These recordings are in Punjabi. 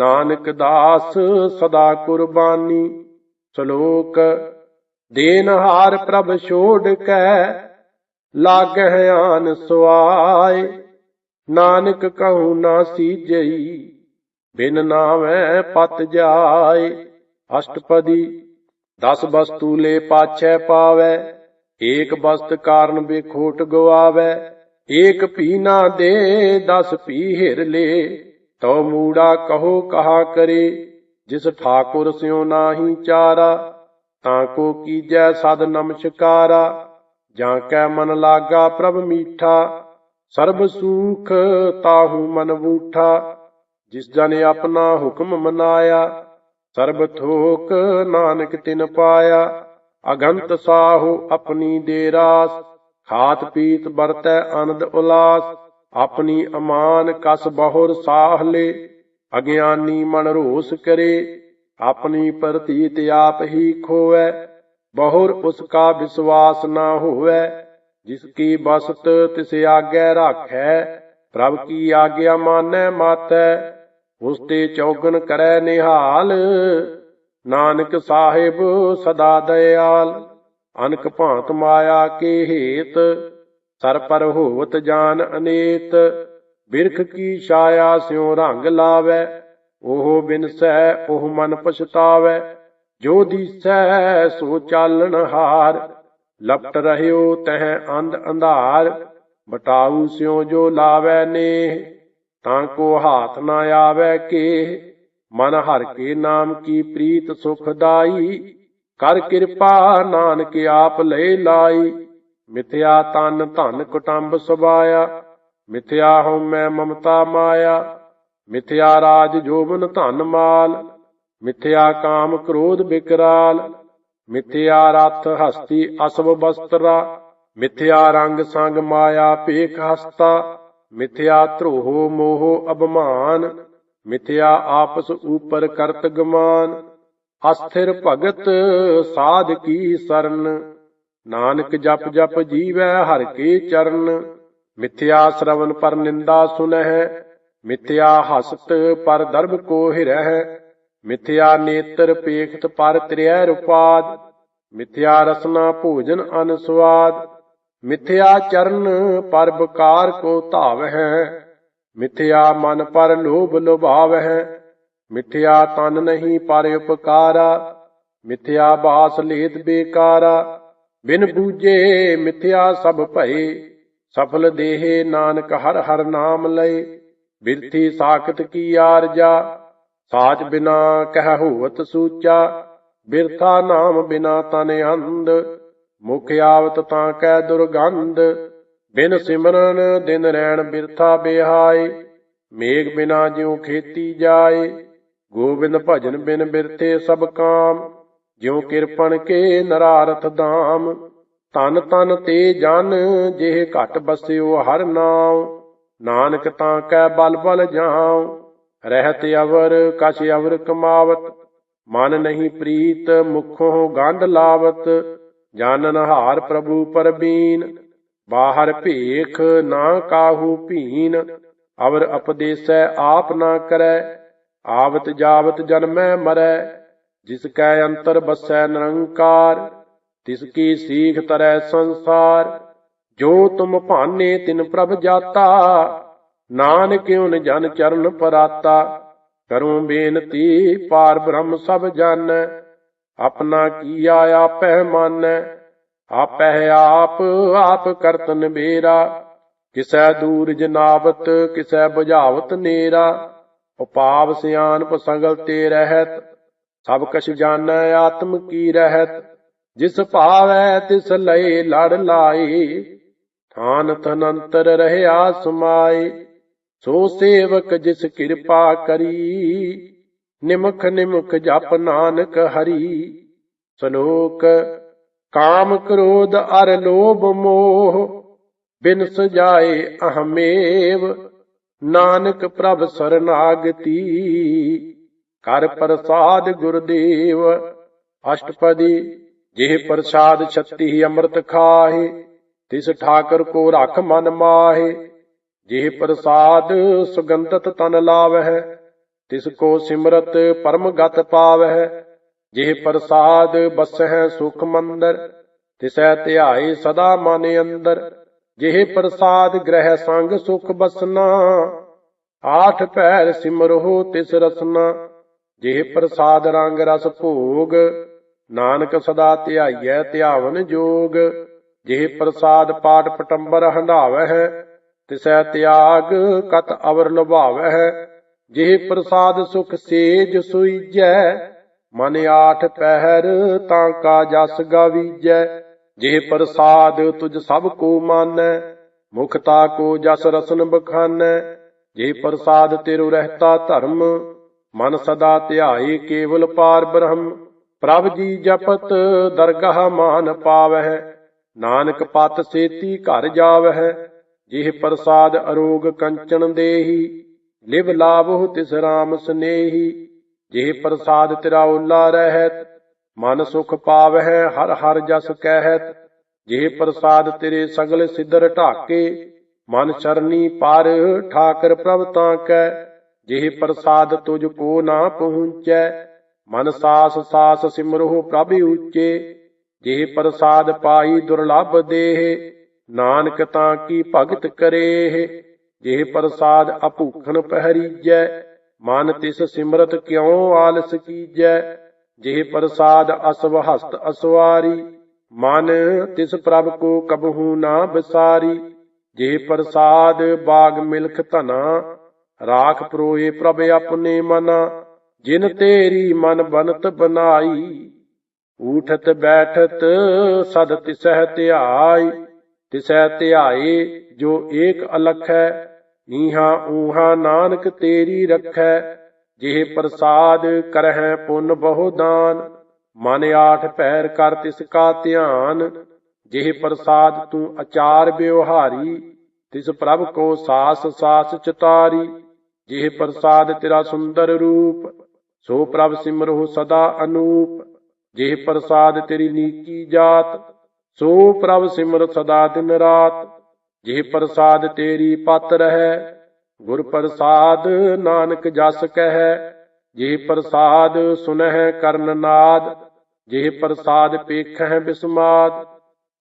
ਨਾਨਕ ਦਾਸ ਸਦਾ ਕੁਰਬਾਨੀ, ਸ਼ਲੋਕ ਦੇਨਹਾਰ ਪ੍ਰਭ ਛੋੜ ਕੈ, ਲਾਗਹਿ ਆਨ ਸੁਆਏ, ਨਾਨਕ ਕਹੂ ਨਾ ਸੀਜਈ ਬਿਨ ਨਾਮੈ ਪਤ ਜਾਏ, ਅਸ਼ਟਪਦੀ, ਦਸ ਵਸਤੂ ਲੈ ਪਾਛੈ ਪਾਵੈ, ਏਕ ਬਸਤ ਕਾਰਨ ਬੇਖੋਟ ਗਵਾਵੈ, ਏਕ ਪੀ ਨਾ ਦੇ, ਦਸ ਪੀ ਹਿਰ ਲੇ। ਤਉ ਮੂੜਾ ਕਹੋ ਕਹਾ ਕਰੇ, ਜਿਸ ਠਾਕੁਰ ਸਿਉ ਨਾਹੀ ਚਾਰਾ, ਤਾਂ ਕੋ ਕੀਜੈ ਸਦ ਨਮਸਕਾਰਾ, ਜਾਂ ਕੈ ਮਨ ਲਾਗਾ ਪ੍ਰਭ ਮੀਠਾ, ਸਰਬ ਸੂਖ ਤਾਹੂ ਮਨ ਬੂਠਾ ਜਿਸ ਜਨ ਆਪਣਾ ਹੁਕਮ ਮਨਾਇਆ, ਸਰਬ ਥੋਕ ਨਾਨਕ ਤਿਨ ਪਾਇਆ, ਅਗੰਤ ਸਾਹੂ ਆਪਣੀ ਦੇ ਰਾਸ ਖਾਤ ਪੀਤ ਵਰਤੈ ਆਨੰਦ ਉਲਾਸ ਆਪਣੀ ਅਮਾਨ ਕਸ ਬਹੁਰ ਸਾਹਲੇ ਅਗਿਆਨੀ ਮਨ ਰੋਸ ਕਰੇ, ਆਪਣੀ ਪ੍ਰਤੀਤ ਆਪ ਹੀ ਖੋਵੈ, ਬਹੁਰ ਉਸ ਕਾ ਵਿਸ਼ਵਾਸ ਨਾ ਹੋਵੈ, ਜਿਸ ਕੀ ਬਸਤ ਤਿਸ ਆਗੇ ਰਾਖੈ, ਪ੍ਰਭ ਕੀ ਆਗਿਆ ਮਾਨੈ ਮਾਤੈ, ਉਸ ਤੇ ਚੌਗਨ ਕਰੈ ਨਿਹਾਲ, ਨਾਨਕ ਸਾਹਿਬ ਸਦਾ ਦਇਆਲ, ਅਨਕ ਭਾਂਤ ਮਾਇਆ ਕੇ ਹੇਤ ਸਰ ਪਰ ਹੋਵਤ ਜਾਨ ਅਨੇਤ, ਬਿਰਖ ਕੀ ਛਾਇਆ ਸਿਉ ਰੰਗ ਲਾਵੈ, ਉਹ ਬਿਨਸੈ ਉਹ ਮਨ ਪਛਤਾਵੈ, ਜੋ ਦੀਸੈ ਸੋ ਚਾਲਣ ਹਾਰ, ਲਪਟ ਰਹਿਓ ਤਹ ਅੰਧ ਅੰਧਾਰ, ਬਟਾਊ ਸਿਉ ਜੋ ਲਾਵੈ ਨੇ ਤਾਂ ਕੋ ਹਾਥ ਨਾ ਆਵੈ ਕੇ, ਮਨ ਹਰ ਕੇ ਨਾਮ ਕੀ ਪ੍ਰੀਤ ਸੁਖਦਾਈ ਕਰ ਕਿਰਪਾ ਨਾਨਕ ਆਪ ਲੈ ਲਾਈ। ਮਿਥਿਆ ਤਨ ਧਨ ਕੁਟੰਬ ਸੁਭਾਇਆ, ਮਿਥਿਆ ਹਉ ਮੈਂ ਮਮਤਾ ਮਾਇਆ, ਮਿਥਿਆ ਰਾਜ ਜੋਬਨ ਧਨ ਮਾਲ, ਮਿਥਿਆ ਕਾਮ ਕ੍ਰੋਧ ਬਿਕਰਾਲ, ਮਿਥਿਆ ਰਥ ਹਸਤੀ ਅਸਵ ਬਸਤਰਾ, ਮਿਥਿਆ ਰੰਗ ਸੰਗ ਮਾਇਆ ਭੇਖ ਹਸਤਾ, ਮਿਥਿਆ ਧਰੋਹ ਮੋਹ ਅਭਮਾਨ, ਮਿਥਿਆ ਆਪਸ ਉਪਰ ਕਰਤ ਗਮਾਨ, ਅਸਥਿਰ ਭਗਤ ਸਾਧ ਕੀ ਸਰਨ। ਨਾਨਕ ਜਪ ਜਪ ਜੀਵੈ ਹਰ ਕੇ ਚਰਨ, ਮਿਥਿਆ ਸ਼ਰਵਨ ਪਰ ਨਿੰਦਾ ਸੁਨਹਿ, ਮਿਥਿਆ ਹਸਤ ਪਰ ਦਰਬ ਕੋ ਹਿਰਹਿ, ਮਿਥਿਆ ਨੇਤਰ ਪੇਖਤ ਪਰ ਤ੍ਰਿਐ ਰੁਪਾਦ, ਮਿਥਿਆ ਰਸਨਾ ਭੋਜਨ ਅਨਸਵਾਦ, ਮਿਥਿਆ ਚਰਨ ਪਰ ਬਕਾਰ ਕੋ ਧਾਵ ਹੈ ਮਿਥਿਆ ਮਨ ਪਰ ਲੋਭ ਲੋਭਾਵ ਹੈ ਮਿਥਿਆ ਤਨ ਨਹੀਂ ਪਰ ਉਪਕਾਰਾ, ਮਿਥਿਆ ਬਾਸ ਲੇਤ ਬੇਕਾਰਾ ਬਿਨ ਬੂਝੇ ਮਿਥਿਆ ਸਭ ਭਏ, ਸਫਲ ਦੇਹੇ ਨਾਨਕ ਹਰ ਹਰ ਨਾਮ ਲਏ। ਬਿਰਥੀ ਸਾਖਤ ਕੀ ਆਰਜਾ, ਸਾਚ ਬਿਨਾ ਕਹਿ ਹੋਵਤ ਸੂਚਾ। ਬਿਰਥਾ ਨਾਮ ਬਿਨਾ ਤਨ ਅੰਧ, ਮੁਖ ਆਵਤ ਤਾਂ ਕੈ ਦੁਰਗੰਧ। ਬਿਨ ਸਿਮਰਨ ਦਿਨ ਰਹਿਣ ਬਿਰਥਾ ਬਿਹਾਈ ਮੇਘ ਬਿਨਾ ਜਿਉ ਖੇਤੀ ਜਾਏ। ਗੋਬਿੰਦ ਭਜਨ ਬਿਨ ਬਿਰਥੇ ਸਭ ਕਾਮ। ਜਿਉ ਕਿਰਪਨ ਕੇ ਨਰਾਰਥ ਦਾਮ ਤਨ ਤਨ ਤੇ ਜਨ, ਜਿਹ ਘਟ ਬਸਿਓ ਹਰ ਨਾਮ ਨਾਨਕ ਤਾਂ ਕੈ ਬਲ ਬਲ ਜਾਉ, ਰਹਿਤ ਅਵਰ, ਕਛ ਅਵਰ ਕਮਾਵਤ। ਮਨ ਨਹੀਂ ਪ੍ਰੀਤ, ਮੁਖੋਂ ਗੰਧ ਲਾਵਤ। ਜਾਨਨ ਹਾਰ ਪ੍ਰਭੂ ਪਰਬੀਨ, ਬਾਹਰ ਭੇਖ ਨਾ ਕਾਹੂ ਭੀਨ। ਅਵਰ ਉਪਦੇਸੈ ਆਪ ਨਾ ਕਰੈ, ਆਵਤ ਜਾਵਤ ਜਨਮੈ ਮਰੈ। ਜਿਸ ਕੈ ਅੰਤਰ ਬਸੈ ਨਿਰੰਕਾਰ, ਤਿਸ ਕੀ ਸੀਖ ਤਰੈ ਸੰਸਾਰ। ਜੋ ਤੁਮ ਭਾਨੇ ਤਿਨ ਪ੍ਰਭ ਜਾਤਾ, ਨਾਨਕ ਉਨ ਜਨ ਚਰਨ ਪਰਾਤਾ। ਕਰੂੰ ਬੇਨਤੀ ਪਾਰ ਬ੍ਰਹਮ ਸਭ ਜਨ, ਆਪਣਾ ਕੀਆ ਆਪੈ ਮਾਨੈ। ਆਪੈ ਆਪ ਆਪ ਕਰਤਨ ਬੇਰਾ ਕਿਸੈ ਦੂਰ ਜਨਾਵਤ ਕਿਸੈ ਬੁਝਾਵਤ ਨੇਰਾ। ਉਪਾਵ ਸਿਆਨ ਸੰਗਲ ਤੇ ਰਹਿਤ। ਸਭ ਕਛ ਜਾਣੈ, ਆਤਮ ਕੀ ਰਹਿਤ? ਜਿਸ ਭਾਵੈ ਤਿਸ ਲਏ ਲੜ ਲਾਈ ਥਾਨ ਤਨੰਤਰ ਰਹਿਆ ਸਮਾਈ ਸੋ ਸੇਵਕ ਜਿਸ ਕਿਰਪਾ ਕਰੀ, ਨਿਮਖ ਨਿਮਖ ਜਪ ਨਾਨਕ ਹਰੀ। ਸ਼ਲੋਕ, ਕਾਮ ਕ੍ਰੋਧ ਅਰ ਲੋਭ ਮੋਹ, ਬਿਨ ਸਜਾਏ ਅਹਮੇਵ। ਨਾਨਕ ਪ੍ਰਭ ਸਰਨਾਗਤੀ। ਕਰ ਪ੍ਰਸਾਦ ਗੁਰਦੇਵ, ਅਸ਼ਟਪਦੀ, ਜਿਹ ਪ੍ਰਸਾਦ ਛੱਤੀ ਅੰਮ੍ਰਿਤ ਖਾਹੇ, ਤਿਸ ਠਾਕਰ ਕੋ ਰਖ ਮਨ ਮਾਹੇ, ਜਿਹ ਪ੍ਰਸਾਦ ਸੁਗੰਧਤ ਤਨ ਲਾਵਹਿ, ਤਿਸ ਕੋ ਸਿਮਰਤ ਪਰਮ ਗਤ ਪਾਵਹਿ, ਜਿਹ ਪ੍ਰਸਾਦ ਬਸਹਿ ਸੁਖ ਮੰਦਰ, ਤਿਸੈ ਧਿਆਏ ਸਦਾ ਮਨ ਅੰਦਰ, ਜਿਹ ਪ੍ਰਸਾਦ ਗ੍ਰਹਿ ਸੰਗ ਸੁਖ ਬਸਨਾ, ਆਠ ਪੈਰ ਸਿਮਰਹੁ ਤਿਸ ਰਸਨਾ ਜੇ ਪ੍ਰਸਾਦ ਰੰਗ ਰਸ ਭੋਗ, ਨਾਨਕ ਸਦਾ ਧਿਆਈਐ ਧਿਆਵਨ ਜੋਗ। ਜਿਹ ਪ੍ਰਸਾਦ ਪਾਟ ਪਟੰਬਰ ਹੰਡਾਵਹਿ ਤਿਸੈ ਤਿਆਗ ਕਤ ਅਵਰ ਲੁਭਾਵਹਿ। ਜਿਹ ਪ੍ਰਸਾਦ ਸੁਖ ਸੇਜ ਸੁਈਜੈ, ਮਨ ਆਠ ਪਹਿਰ ਤਾਂ ਕਾ ਜਸ ਗਾਵੀਜੈ। ਜੇ ਪ੍ਰਸਾਦ ਤੁਝ ਸਭ ਕੋ ਮਾਨੈ ਮੁਖਤਾ ਕੋ ਜਸ ਰਸਨ ਬਖਾਨੈ। ਜੇ ਪ੍ਰਸਾਦ ਤੇਰੋ ਰਹਿਤਾ ਧਰਮ ਮਨ ਸਦਾ ਧਿਆਏ ਕੇਵਲ ਪਾਰ ਬ੍ਰਹਮ, ਪ੍ਰਭ ਜੀ ਜਪਤ ਦਰਗਾਹ ਮਾਨ ਪਾਵਹਿ, ਨਾਨਕ ਪਤ ਸੇਤੀ ਘਰ ਜਾਵਹਿ, ਜਿਹ ਪ੍ਰਸਾਦ ਅਰੋਗ ਕੰਚਨ ਦੇਹੀ, ਲਿਵ ਲਾਭੋ ਤਿਸ ਰਾਮ ਸਨੇਹੀ, ਜਿਹ ਪ੍ਰਸਾਦ ਤੇਰਾ ਓਲਾ ਰਹਿਤ, ਮਨ ਸੁਖ ਪਾਵਹਿ ਹਰ ਹਰ ਜਸ ਕਹਿਤ, ਜਿਹ ਪ੍ਰਸਾਦ ਤੇਰੇ ਸਗਲ ਸਿੱਧਰ ਢਾਕੇ, ਮਨ ਚਰਨੀ ਪਰ ਠਾਕਰ ਪ੍ਰਭ ਤਾਂ ਕੈ ਜਿਹ ਪ੍ਰਸਾਦ ਤੁਝ ਕੋ ਨਾ ਪਹੁੰਚੈ, ਮਨ ਸਾਸ ਸਾਸ ਸਿਮਰਹੁ ਪ੍ਰਭ ਉੱਚੇ। ਜਿਹ ਪ੍ਰਸਾਦ ਪਾਈ ਦੁਰਲਭ ਦੇਹ, ਨਾਨਕ ਤਾਂ ਕੀ ਭਗਤ ਕਰੇ ਜਿਹ ਪ੍ਰਸਾਦ ਅਭੂਖਨ ਪਹਿਰੀਜੈ, ਮਨ ਤਿਸ ਸਿਮਰਤ ਕਿਉ ਆਲਸ ਕੀਜੈ। ਜਿਹ ਪ੍ਰਸਾਦ ਅਸਵ ਹਸਤ ਅਸਵਾਰੀ, ਮਨ ਤਿਸ ਪ੍ਰਭ ਕੋ ਕਬਹੂ ਨਾ ਬਿਸਾਰੀ। ਜਿਹ ਪ੍ਰਸਾਦ ਬਾਗ ਮਿਲਖ ਧਨਾ ਰਾਖ ਪਰੋਏ ਪ੍ਰਭ ਆਪਣੇ ਮਨਾ, ਜਿਨ ਤੇਰੀ ਮਨ ਬਨਤ ਬਨਾਈ, ਊਠਤ ਬੈਠਤ ਸਦ ਤਿਸਹਿ ਧਿਆਈ, ਤਿਸਹਿ ਧਿਆਏ ਜੋ ਏਕ ਅਲਖ ਹੈ ਨੀਹਾ ਊਹਾ ਨਾਨਕ ਤੇਰੀ ਰਖੈ, ਜਿਹ ਪ੍ਰਸਾਦ ਕਰਹਿ ਪੁੰਨ ਬਹੁ ਦਾਨ, ਮਨ ਆਠ ਪੈਰ ਕਰ ਤਿਸ ਕਾ ਧਿਆਨ, ਜਿਹ ਪ੍ਰਸਾਦ ਤੂੰ ਅਚਾਰ ਬਿਵਹਾਰੀ ਤਿਸ ਪ੍ਰਭ ਕੋ ਸਾਸ ਸਾਸ ਚਤਾਰੀ। ਜਿਹ ਪ੍ਰਸਾਦ ਤੇਰਾ ਸੁੰਦਰ ਰੂਪ, ਸੋ ਪ੍ਰਭ ਸਿਮਰਹੁ ਸਦਾ ਅਨੂਪ। ਜਿਹ ਪ੍ਰਸਾਦ ਤੇਰੀ ਨੀਕੀ ਜਾਤ, ਸੋ ਪ੍ਰਭ ਸਿਮਰ ਸਦਾ ਦਿਨ ਰਾਤ। ਜਿਹ ਪ੍ਰਸਾਦ ਤੇਰੀ ਪਤ ਰਹੈ, ਗੁਰ ਪ੍ਰਸਾਦ ਨਾਨਕ ਜਸ ਕਹੈ। ਜਿਹ ਪ੍ਰਸਾਦ ਸੁਨਹਿ ਕਰਨ ਨਾਦ, ਜਿਹ ਪ੍ਰਸਾਦ ਪੇਖਹਿ ਬਿਸਮਾਦ।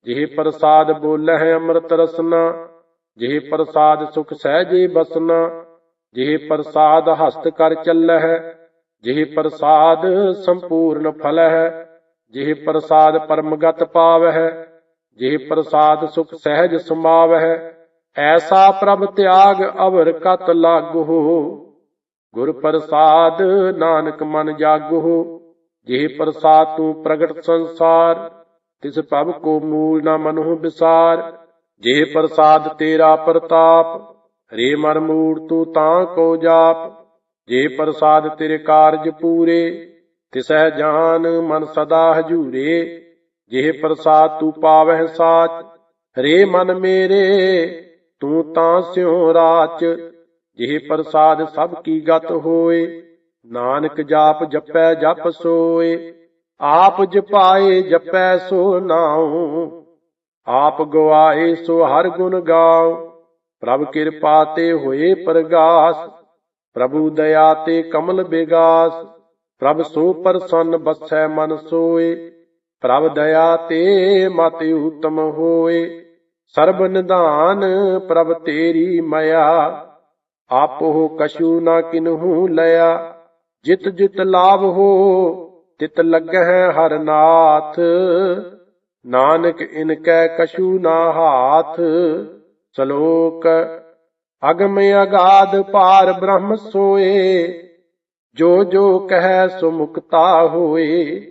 ਜਿਹ ਪ੍ਰਸਾਦ ਬੋਲਹਿ ਅੰਮ੍ਰਿਤ ਰਸਨਾ, ਜਿਹ ਪ੍ਰਸਾਦ ਸੁਖ ਸਹਿਜੇ ਬਸਨਾ। ਜਿਹ ਪ੍ਰਸਾਦ ਹਸਤ ਕਰ ਚੱਲਹਿ, ਜਿਹ ਪ੍ਰਸਾਦ ਸੰਪੂਰਨ ਫਲਹਿ, ਜਿਹ ਪ੍ਰਸਾਦ ਪਰਮਗਤ ਪਾਵਹਿ, ਜਿਹ ਪ੍ਰਸਾਦ ਸੁਖ ਸਹਿਜ ਸਮਾਵਹਿ, ਐਸਾ ਪ੍ਰਭ ਤਿਆਗ ਅਵਰ ਕਤ ਲਾਗੋ ਗੁਰ ਪ੍ਰਸਾਦ ਨਾਨਕ ਮਨ ਜਾਗੋ ਜਿਹ ਪ੍ਰਸਾਦ ਤੂੰ ਪ੍ਰਗਟ ਸੰਸਾਰ, ਤਿਸ ਪ੍ਰਭ ਕੋ ਮੂਲ ਨਾ ਮਨਹੁ ਵਿਸਾਰ ਜਿਹ ਪ੍ਰਸਾਦ ਤੇਰਾ ਪ੍ਰਤਾਪ। ਰੇ ਮਨ ਮੂੜ ਤੂੰ ਤਾਂ ਕੋ ਜਾਪ, ਜੇ ਪ੍ਰਸਾਦ ਤੇਰੇ ਕਾਰਜ ਪੂਰੇ, ਤਿਸਹਿ ਜਾਨ ਮਨ ਸਦਾ ਹਜੂਰੇ, ਜਿਹ ਪ੍ਰਸਾਦ ਤੂੰ ਪਾਵਹਿ ਸਾਚ, ਹਰੇ ਮਨ ਮੇਰੇ, ਤੂੰ ਤਾਂ ਸਿਉ ਰਾਚ, ਜਿਹ ਪ੍ਰਸਾਦ ਸਭ ਕੀ ਗਤ ਹੋਏ, ਨਾਨਕ ਜਾਪ ਜਪੈ ਜਪ ਸੋਏ, ਆਪ ਜਪਾਏ ਜਪੈ ਸੋ ਨਾਉ, ਆਪ ਗਵਾਏ ਸੋ ਹਰ ਗੁਣ ਗਾਉ ਪ੍ਰਭ ਕਿਰਪਾ ਤੇ ਹੋਏ ਪ੍ਰਗਾਸ, ਪ੍ਰਭੂ ਦਇਆ ਤੇ ਕਮਲ ਬਿਗਾਸ, ਪ੍ਰਭ ਸੋ ਪਰਸੰਨ ਬਸੈ ਮਨ ਸੋਏ, ਪ੍ਰਭ ਦਇਆ ਤੇ ਮਤਿ ਉਤਮ ਹੋਏ, ਸਰਬ ਨਿਧਾਨ ਪ੍ਰਭ ਤੇਰੀ ਮਇਆ, ਆਪੋ ਕਛੂ ਨਾ ਕਿਨਹੂ ਲਿਆ, ਜਿਤ ਜਿਤ ਲਾਭ ਹੋ, ਤਿਤ ਲੱਗਹਿ ਹਰ ਨਾਥ, ਨਾਨਕ ਇਨ ਕੈ ਕਛੂ ਨਾ ਹਾਥ ਸ਼ਲੋਕ, ਅਗਮ ਅਗਾਧ ਪਾਰ ਬ੍ਰਹਮ ਸੋਏ, ਜੋ ਜੋ ਕਹਿ ਸੋ ਮੁਕਤਾ ਹੋਏ।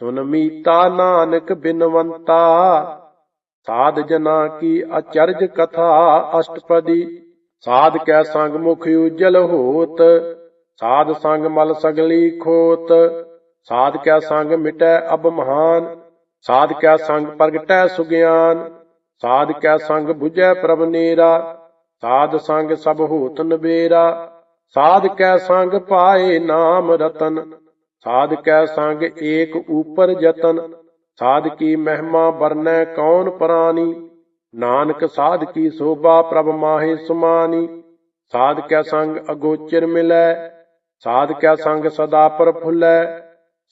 ਸੁਨ ਮੀਤਾ ਨਾਨਕ ਬਿਨਵੰਤਾ, ਸਾਧ ਜਨਾ ਕੀ ਅਚਰਜ ਕਥਾ ਅਸ਼ਟਪਦੀ। ਸਾਧ ਕੈ ਸੰਗ ਮੁਖ ਉਜਲ ਹੋਤ, ਸਾਧ ਸੰਗ ਮਲ ਸਗਲੀ ਖੋਤ। ਸਾਧ ਕੈ ਸੰਗ ਮਿਟੈ ਅਬ ਮਹਾਨ, ਸਾਧ ਕੈ ਸੰਗ ਪ੍ਰਗਟੈ ਸੁਗਿਆਨ। ਸਾਧ ਕੈ ਸੰਗ 부ਜੈ ਪ੍ਰਭ ਨੇਰਾ, ਸਾਧ ਸੰਗ ਸਭ ਹੋਤ ਨਬੇਰਾ ਸਾਧ ਕੈ ਸੰਗ ਪਾਏ ਨਾਮ ਰਤਨ, ਸਾਧ ਕੈ ਸੰਗ ਏਕ ਉਪਰ ਜਤਨ ਸਾਧ ਕੀ ਮਹਿਮਾ ਵਰਨੈ ਕੌਣ ਪ੍ਰਾਨੀ, ਨਾਨਕ ਸਾਧ ਕੀ ਸੋਭਾ ਪ੍ਰਭ ਮਾਹੇ ਸੁਮਾਨੀ, ਸਾਧ ਕੈ ਸੰਗ ਅਗੋਚਰ ਮਿਲੈ, ਸਾਧ ਕੈ ਸੰਗ ਸਦਾ ਪ੍ਰਫੁੱਲੈ,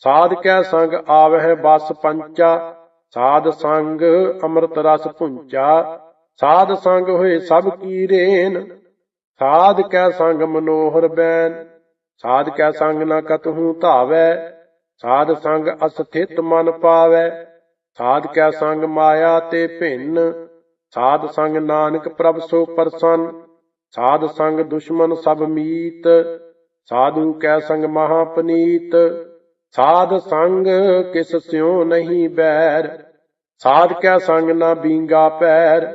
ਸਾਧ ਕੈ ਸੰਗ ਆਵਹਿ ਬਸ ਪੰਚਾ ਸਾਧ ਸੰਗ ਅੰਮ੍ਰਿਤ ਰਸ ਪੁੰਚਾ ਸਾਧ ਸੰਗ ਹੋਏ ਸਭ ਕੀ ਰੇਨ, ਸਾਧ ਕੈ ਸੰਗ ਮਨੋਹਰ ਬੈਨ, ਸਾਧ ਕੈ ਸੰਗ ਨ ਕਤਹੂ ਧਾਵੈ, ਸਾਧ ਸੰਗ ਅਸਥਿਤ ਮਨ ਪਾਵੈ, ਸਾਧ ਕੈ ਸੰਗ ਮਾਇਆ ਤੇ ਭਿੰਨ, ਸਾਧ ਸੰਗ ਨਾਨਕ ਪ੍ਰਭ ਸੋ ਪਰਸਨ, ਸਾਧ ਸੰਗ ਦੁਸ਼ਮਨ ਸਭ ਮੀਤ, ਸਾਧੂ ਕੈ ਸੰਗ ਮਹਾ ਸਾਧ ਸੰਗ ਕਿਸ ਸਿਉ ਨਹੀਂ ਬੈਰ। ਸਾਧ ਕੈ ਸੰਗ ਨਾ ਬੀਂਗਾ ਪੈਰ।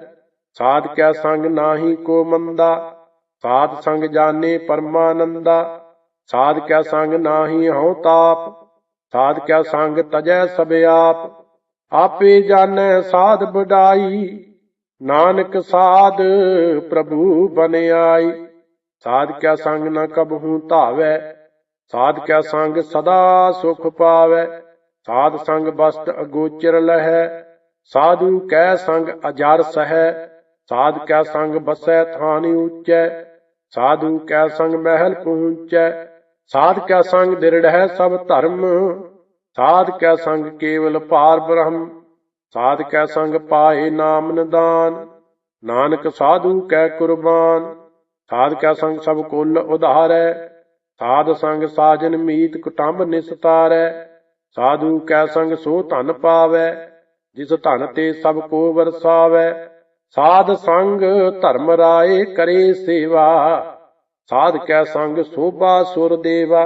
ਸਾਧ ਕੈ ਸੰਗ ਨਾਹੀ ਕੋ ਮੰਦਾ। ਸਾਧ ਸੰਗ ਜਾਣੇ ਪਰਮਾਨੰਦਾ। ਸਾਧ ਕੈ ਸੰਗ ਨਾਹੀ ਹਉ ਤਾਪ। ਸਾਧ ਕੈ ਸੰਗ ਤਜੈ ਸਭ ਆਪ। ਆਪੇ ਜਾਣੈ ਸਾਧ ਬਡਾਈ ਨਾਨਕ ਸਾਧ ਪ੍ਰਭੂ ਬਨਿਆਈ ਸਾਧ ਕੈ ਸੰਗ ਨ ਕਬਹੂ ਧਾਵੈ। ਸਾਧ ਕੈ ਸੰਗ ਸਦਾ ਸੁਖ ਪਾਵੈ, ਸਾਧ ਸੰਗ ਬਸਤ ਅਗੋਚਰ ਲਹੈ, ਸਾਧੂ ਕੈ ਸੰਗ ਅਜਰ ਸਹੈ, ਸਾਧ ਕੈ ਸੰਗ ਬਸੈ ਥਾਨ ਉੱਚੈ, ਸਾਧੂ ਕੈ ਸੰਗ ਮਹਿਲ ਪਹੁੰਚੈ, ਸਾਧ ਕੈ ਸੰਗ ਦਿਰੜੈ ਸਭ ਧਰਮ, ਸਾਧ ਕੈ ਸੰਗ ਕੇਵਲ ਪਾਰ ਬ੍ਰਹਮ, ਸਾਧ ਕੈ ਸੰਗ ਪਾਏ ਨਾਮ ਨਿਦਾਨ, ਨਾਨਕ ਸਾਧੂ ਕੈ ਕੁਰਬਾਨ, ਸਾਧ ਕੈ ਸੰਗ ਸਭ ਕੁੱਲ ਉਧਾਰੈ ਸਾਧ ਸੰਗ ਸਾਜਨ ਮੀਤ ਕੁਟੰਬ ਨਿਸਤਾਰੈ। ਸਾਧੂ ਕੈ ਸੰਗ ਸੋ ਧਨ ਪਾਵੈ, ਜਿਸ ਧਨ ਤੇ ਸਭ ਕੋ ਵਰਸਾਵੈ। ਸਾਧ ਸੰਗ ਧਰਮ ਰਾਏ ਕਰੇ ਸੇਵਾ, ਸਾਧ ਕੈ ਸੰਗ ਸੋਭਾ ਸੁਰ ਦੇਵਾ।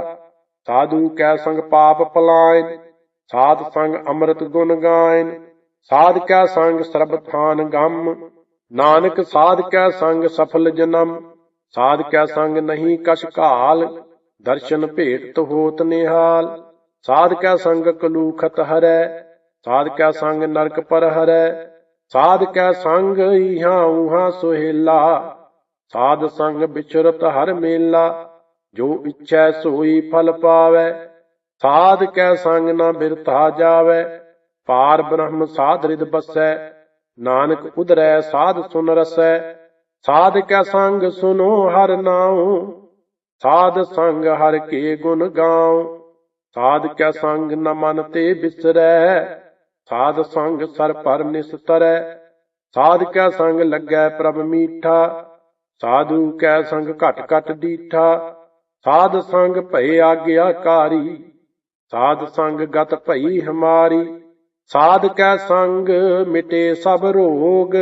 ਸਾਧੂ ਕੈ ਸੰਗ ਪਾਪ ਪਲਾਇਨ, ਸਾਧ ਸੰਗ ਅੰਮ੍ਰਿਤ ਗੁਣ ਗਾਇਨ। ਸਾਧ ਕੈ ਸੰਗ ਸਰਬ ਥਾਨ ਗੰਮ, ਨਾਨਕ ਸਾਧ ਕੈ ਸੰਗ ਸਫਲ ਜਨਮ। ਸਾਧ ਕੈ ਸੰਗ ਨਹੀਂ ਕਛ ਘਾਲ ਦਰਸ਼ਨ ਭੇਟ ਹੋਤ ਨਿਹਾਲ। ਸਾਧ ਕੈ ਸੰਗ ਕਲੂਖਤ ਹਰੈ ਸਾਧ ਕੈ ਸੰਗ ਨਰਕ ਪਰ ਹਰੈ ਸਾਧ ਕੈ ਸੰਗ ਇਹਾਂ ਉਹਾਂ ਸੁਹੇਲਾ। ਸਾਧ ਸੰਗ ਵਿਚਰਤ ਹਰ ਮੇਲਾ, ਜੋ ਇੱਛੈ ਸੋਈ ਫਲ ਪਾਵੈ। ਸਾਧ ਕੈ ਸੰਗ ਨਾ ਬਿਰਥਾ ਜਾਵੈ, ਪਾਰ ਬ੍ਰਹਮ ਸਾਧ ਰਿਦ ਬਸੈ, ਨਾਨਕ ਉਧਰੈ ਸਾਧ ਸੁਨ ਰਸੈ। ਸਾਧ ਕੈ ਸੰਗ ਸੁਨੋ ਹਰ ਨਾਉ ਸਾਧ ਸੰਗ ਹਰ ਕੇ ਗੁਣ ਗਾਉ, ਸਾਧ ਕੈ ਸੰਗ ਨ ਮਨ ਤੇ ਬਿਸਰੈ, ਸਾਧ ਸੰਗ ਸਰ ਪਰ ਨਿਸਤਰੈ, ਸਾਧ ਕੈ ਸੰਗ ਲੱਗੈ ਪ੍ਰਭ ਮੀਠਾ, ਸਾਧੂ ਕੈ ਸੰਗ ਘਟ ਘਟ ਦੀਠਾ ਸਾਧ ਸੰਗ ਭਏ ਆਗਿਆਕਾਰੀ ਸਾਧ ਸੰਗ ਗਤ ਭਈ ਹਮਾਰੀ, ਸਾਧ ਕੈ ਸੰਗ ਮਿਟੇ ਸਭ ਰੋਗ,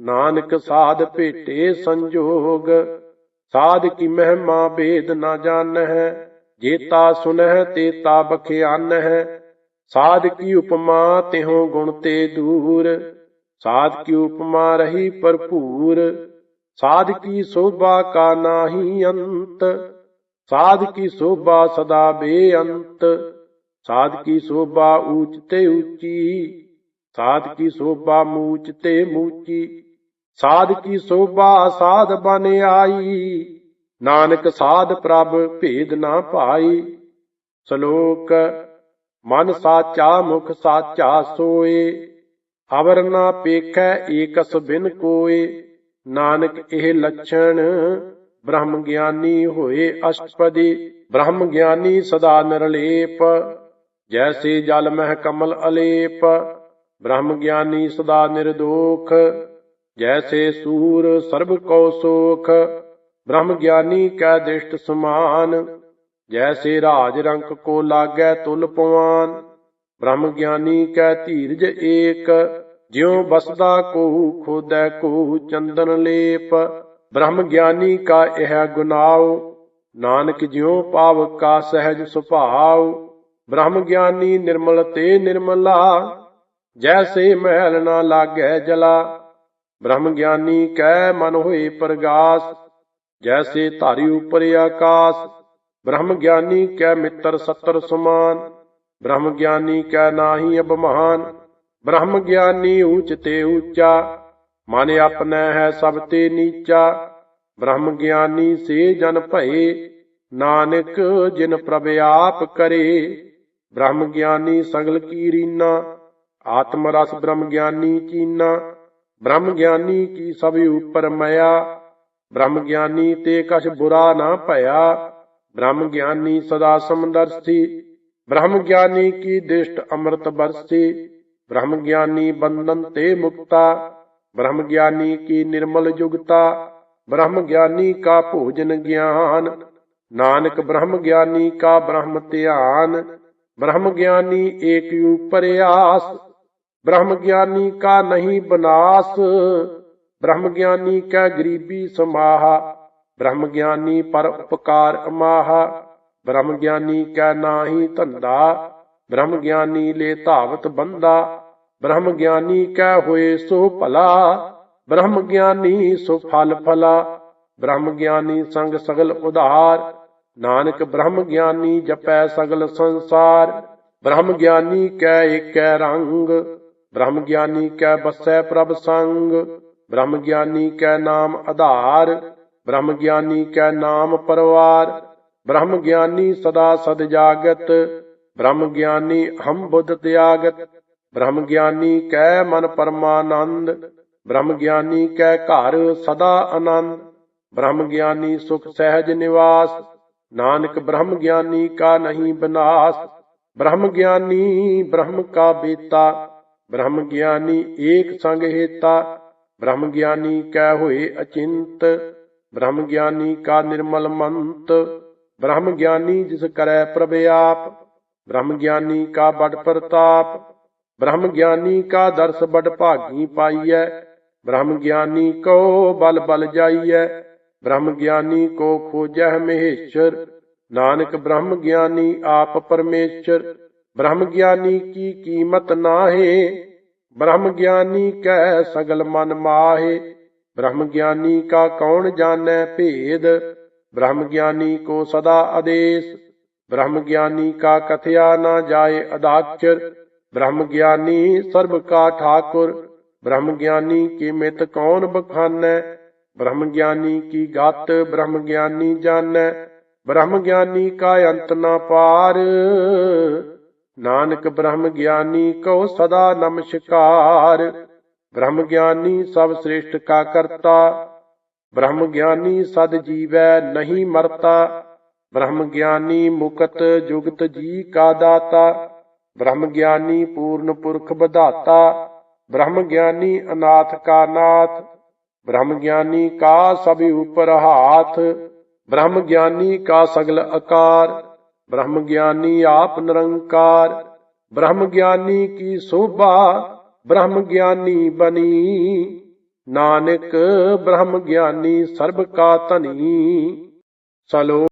ਨਾਨਕ ਸਾਧ ਭੇਟੇ ਸੰਜੋਗ ਸਾਧ ਕੀ ਮਹਿਮਾ ਭੇਦ ਨਾ ਜਾਣਹਿ, ਜੇਤਾ ਸੁਨਹਿ ਤੇਤਾ ਬਖਿਆਨਹਿ। ਸਾਧ ਕੀ ਉਪਮਾ ਤਿਹੋ ਗੁਣ ਤੇ ਦੂਰ, ਸਾਧ ਕੀ ਉਪਮਾ ਰਹੀ ਭਰਪੂਰ। ਸਾਧ ਕੀ ਸੋਭਾ ਕਾ ਨਾਹੀ ਅੰਤ, ਸਾਧ ਕੀ ਸੋਭਾ ਸਦਾ ਬੇਅੰਤ। ਸਾਧ ਕੀ ਸੋਭਾ ਊਚ ਤੇ ਉੱਚੀ ਸਾਧ ਕੀ ਸੋਭਾ ਮੂਚ ਤੇ ਮੂਚੀ। ਸਾਧ ਕੀ ਸੋਭਾ, ਸਾਧ ਬਨ ਆਈ। ਨਾਨਕ ਸਾਧ ਪ੍ਰਭ ਭੇਦ ਨਾ ਭਾਈ ਸ਼ਲੋਕ, ਮਨ ਸਾਚਾ, ਮੁਖ ਸਾਚਾ ਸੋਏ। ਅਵਰ ਨਾ ਪੇਖੈ, ਏਕਸ ਬਿਨ ਕੋਏ। ਨਾਨਕ ਇਹ ਲੱਛਣ, ਬ੍ਰਹਮ ਗਿਆਨੀ ਹੋਏ ਅਸ਼ਟਪਦੀ। ਬ੍ਰਹਮ ਗਿਆਨੀ ਸਦਾ ਨਿਰਲੇਪ। ਜੈਸੇ ਜਲ ਮਹਿ ਕਮਲ ਅਲੇਪ। ਬ੍ਰਹਮ ਗਿਆਨੀ ਸਦਾ ਨਿਰਦੋਖ। ਜੈਸੇ ਸੂਰ ਸਰਬ ਕੋ ਸੋਖ, ਬ੍ਰਹਮ ਗਿਆਨੀ ਕੈ ਦਿਸ਼ਟ ਸਮਾਨ। ਜੈਸੇ ਰਾਜ ਰੰਕ ਕੋ ਲਾਗੈ ਤੁਲ ਪਵਾਨ ਬ੍ਰਹਮ ਗਿਆਨੀ ਕੈ ਧੀਰਜ ਏਕ। ਜਿਉ ਬਸਦਾ ਕੋ ਖੋਦੈ ਕੋ ਚੰਦਨ ਲੇਪ, ਬ੍ਰਹਮ ਗਿਆਨੀ ਕਾ ਇਹ ਗੁਨਾਉ। ਨਾਨਕ ਜਿਉ ਪਾਵ ਕਾ ਸਹਿਜ ਸੁਭਾਉ, ਬ੍ਰਹਮ ਗਿਆਨੀ ਨਿਰਮਲ ਤੇ ਨਿਰਮਲਾ। ਜੈਸੇ ਮਹਿਲ ਨਾ ਲਾਗੈ ਜਲਾ ਬ੍ਰਹਮ ਗਿਆਨੀ ਕੈ ਮਨ ਹੋਏ ਪ੍ਰਗਾਸ, ਜੈਸੇ ਧਾਰੀ ਉਪਰ ਆਕਾਸ। ਬ੍ਰਹਮ ਗਿਆਨੀ ਕੈ ਮਿੱਤਰ ਸੱਤਰ ਸਮਾਨ। ਬ੍ਰਹਮ ਗਿਆਨੀ ਕੈ ਨਾਹੀ ਅਬਮਾਨ ਬ੍ਰਹਮ ਗਿਆਨੀ ਊਚ ਤੇ ਊਚਾ, ਮਨ ਆਪਣਾ ਹੈ ਸਭ ਤੇ ਨੀਚਾ। ਬ੍ਰਹਮ ਗਿਆਨੀ ਸੇ ਜਨ ਭਏ, ਨਾਨਕ ਜਿਨ ਪ੍ਰਭ ਆਪ ਕਰੇ। ਬ੍ਰਹਮ ਗਿਆਨੀ ਸਗਲ ਕੀ ਰੀਨਾ, ਆਤਮ ਰਸ ਬ੍ਰਹਮ ਗਿਆਨੀ ਚੀਨਾ। ਬ੍ਰਹਮ ਗਿਆਨੀ ਕੀ ਸਭ ਉਪਰ ਮਇਆ ਬ੍ਰਹਮ ਗਿਆਨੀ ਤੇ ਕਛ ਬੁਰਾ ਨਾ ਭਇਆ ਬ੍ਰਹਮ ਗਿਆਨੀ ਸਦਾ ਸਮਦਰਸੀ ਬ੍ਰਹਮ ਗਿਆਨੀ ਕੀ ਦਿਸ਼ਟ ਅੰਮ੍ਰਿਤ ਬਰਸੀ ਬ੍ਰਹਮ ਗਿਆਨੀ ਬੰਧਨ ਤੇ ਮੁਕਤਾ ਬ੍ਰਹਮ ਗਿਆਨੀ ਕੀ ਨਿਰਮਲ ਜੁਗਤਾ ਬ੍ਰਹਮ ਗਿਆਨੀ ਕਾ ਭੋਜਨ ਗਿਆਨ, ਨਾਨਕ ਬ੍ਰਹਮ ਗਿਆਨੀ ਕਾ ਬ੍ਰਹਮ ਧਿਆਨ ਬ੍ਰਹਮ ਗਿਆਨੀ ਏਕ ਉਪਰਿਆਸ ਬ੍ਰਹਮ ਗਿਆਨੀ ਕਾ ਨਹੀਂ ਬਨਾਸ ਬ੍ਰਹਮ ਗਿਆਨੀ ਕਾ ਗਰੀਬੀ ਸਮਾਹਾ ਬ੍ਰਹਮ ਗਿਆਨੀ ਪਰ ਉਪਕਾਰ ਅਮਾਹਾ ਬ੍ਰਹਮ ਗਿਆਨੀ ਕਾ ਨਾਹੀ ਧੰਦਾ ਬ੍ਰਹਮ ਗਿਆਨੀ ਲੈ ਧਾਵਤ ਬੰਦਾ ਬ੍ਰਹਮ ਗਿਆਨੀ ਕੈ ਹੋਏ ਸੋ ਭਲਾ ਬ੍ਰਹਮ ਗਿਆਨੀ ਸੋ ਫਲ ਫਲਾ ਬ੍ਰਹਮ ਗਿਆਨੀ ਸੰਗ ਸਗਲ ਉਧਾਰ ਨਾਨਕ ਬ੍ਰਹਮ ਗਿਆਨੀ ਜਪੈ ਸਗਲ ਸੰਸਾਰ ਬ੍ਰਹਮ ਗਿਆਨੀ ਕੈ ਏਕੈ ਰੰਗ ਬ੍ਰਹਮ ਗਿਆਨੀ ਕੈ ਬਸੈ ਪ੍ਰਭ ਸੰਗ ਬ੍ਰਹਮ ਗਿਆਨੀ ਕੈ ਨਾਮ ਆਧਾਰ ਬ੍ਰਹਮ ਗਿਆਨੀ ਕੈ ਨਾਮ ਪਰਵਾਰ ਬ੍ਰਹਮ ਗਿਆਨੀ ਸਦਾ ਸਦ ਜਾਗਤ ਬ੍ਰਹਮ ਗਿਆਨੀ ਹਮ ਬੁੱਧ ਤਿਆਗਤ ਬ੍ਰਹਮ ਗਿਆਨੀ ਕੈ ਮਨ ਪਰਮਾਨੰਦ ਬ੍ਰਹਮ ਗਿਆਨੀ ਕੈ ਘਰ ਸਦਾ ਆਨੰਦ ਬ੍ਰਹਮ ਗਿਆਨੀ ਸੁਖ ਸਹਿਜ ਨਿਵਾਸ ਨਾਨਕ ਬ੍ਰਹਮ ਗਿਆਨੀ ਕਾ ਨਹੀਂ ਬਨਾਸ ਬ੍ਰਹਮ ਗਿਆਨੀ ਬ੍ਰਹਮ ਕਾ ਬੇਤਾ ਬ੍ਰਹਮ ਗਿਆਨੀ ਏਕ ਸੰਗ ਹੇਤਾ, ਬ੍ਰਹਮ ਗਿਆਨੀ ਕੈ ਹੋਏ ਅਚਿੰਤ, ਬ੍ਰਹਮ ਗਿਆਨੀ ਕਾ ਨਿਰਮਲ ਮੰਤ, ਬ੍ਰਹਮ ਗਿਆਨੀ ਜਿਸ ਕਰੈ ਪ੍ਰਭ ਆਪ, ਬ੍ਰਹਮ ਗਿਆਨੀ ਕਾ ਬੜ ਪ੍ਰਤਾਪ, ਬ੍ਰਹਮ ਗਿਆਨੀ ਕਾ ਦਰਸ ਬੜ ਭਾਗੀ ਪਾਈਐ, ਬ੍ਰਹਮ ਗਿਆਨੀ ਕੋ ਬਲ ਬਲ ਜਾਈਐ, ਬ੍ਰਹਮ ਗਿਆਨੀ ਕੋ ਖੋਜੈ ਮਹੇਸ਼ਰ, ਨਾਨਕ ਬ੍ਰਹਮ ਗਿਆਨੀ ਆਪ ਪਰਮੇਸ਼ਰ ਬ੍ਰਹਮ ਗਿਆਨੀ ਕੀ ਕੀਮਤ ਨਾਹੀ ਬ੍ਰਹਮ ਗਿਆਨੀ ਕੈ ਸਗਲ ਮਨ ਮਾਹੇ ਬ੍ਰਹਮ ਗਿਆਨੀ ਕਾ ਕੌਣ ਜਾਣੈ ਭੇਦ ਬ੍ਰਹਮ ਗਿਆਨੀ ਕੋ ਸਦਾ ਆਦੇਸ਼ ਬ੍ਰਹਮ ਗਿਆਨੀ ਕਾ ਕਥਿਆ ਨਾ ਜਾਏ ਅਦਾਚਰ ਬ੍ਰਹਮ ਗਿਆਨੀ ਸਰਬ ਕਾ ਠਾਕੁਰ ਬ੍ਰਹਮ ਗਿਆਨੀ ਕੀ ਮਿਤ ਕੌਣ ਬਖਾਨੈ ਬ੍ਰਹਮ ਗਿਆਨੀ ਕੀ ਨਾਨਕ ਬ੍ਰਹਮ ਗਿਆਨੀ ਕਉ ਸਦਾ ਨਮਸਕਾਰ ਬ੍ਰਹਮ ਗਿਆਨੀ ਸਭ ਸ੍ਰੇਸ਼ਟ ਕਾ ਕਰਤਾ। ਬ੍ਰਹਮ ਗਿਆਨੀ ਸਦ ਜੀਵੈ ਨਹੀਂ ਮਰਤਾ। ਬ੍ਰਹਮ ਗਿਆਨੀ ਮੁਕਤ ਜੁਗਤ ਜੀ ਕਾ ਦਾਤਾ। ਬ੍ਰਹਮ ਗਿਆਨੀ ਪੂਰਨ ਪੁਰਖ ਬਧਾਤਾ ਬ੍ਰਹਮ ਗਿਆਨੀ ਅਨਾਥ ਕਾ ਨਾਥ। ਬ੍ਰਹਮ ਗਿਆਨੀ ਕਾ ਸਭ ਉਪਰ ਹਾਥ। ਬ੍ਰਹਮ ਗਿਆਨੀ ਕਾ ਸਗਲ ਆਕਾਰ ਬ੍ਰਹਮ ਗਿਆਨੀ ਆਪ ਨਿਰੰਕਾਰ, ਬ੍ਰਹਮ ਗਿਆਨੀ ਕੀ ਸੋਭਾ, ਬ੍ਰਹਮ ਗਿਆਨੀ ਬਣੀ। ਨਾਨਕ ਬ੍ਰਹਮ ਗਿਆਨੀ ਸਰਬ ਕਾ ਧਨੀ, ਸਲੋ